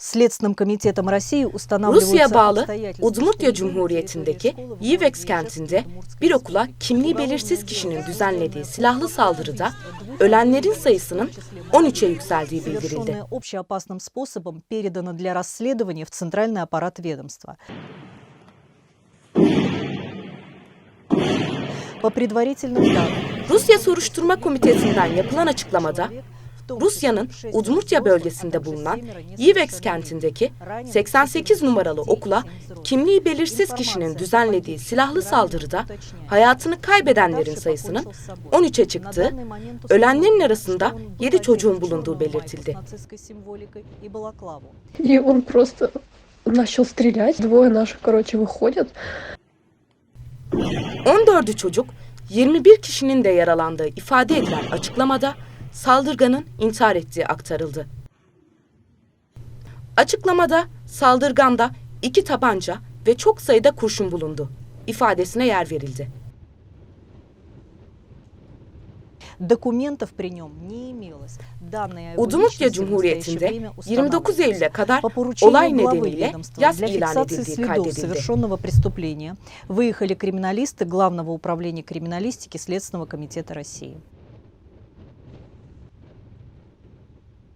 Следственным комитетом России устанавливаются Rusya'ya bağlı обстоятельства, Udmurtya что Cumhuriyeti'ndeki школы в Yivex городе kentinde Удмуртске bir okula kimliği belirsiz kişinin düzenlediği silahlı saldırıda ölenlerin sayısının 13'e yükseldiği bildirildi. По предварительным данным, Rusya Soruşturma Komitesi'nden yapılan açıklamada Rusya'nın Udmurtya bölgesinde bulunan Yivex kentindeki 88 numaralı okula kimliği belirsiz kişinin düzenlediği silahlı saldırıda hayatını kaybedenlerin sayısının 13'e çıktığı, ölenlerin arasında 7 çocuğun bulunduğu belirtildi. И он просто начал стрелять. Двое наших, короче, выходят. 14'ü çocuk, 21 kişinin de yaralandığı ifade edilen açıklamada saldırganın intihar ettiği aktarıldı. Açıklamada saldırganda iki tabanca ve çok sayıda kurşun bulundu. ifadesine yer verildi. Документов при нем не имелось. Данные Udumukya Cumhuriyeti'nde 29 Eylül'e kadar olay nedeniyle yaz ilan edildiği преступления Выехали криминалисты Главного управления криминалистики Следственного комитета России.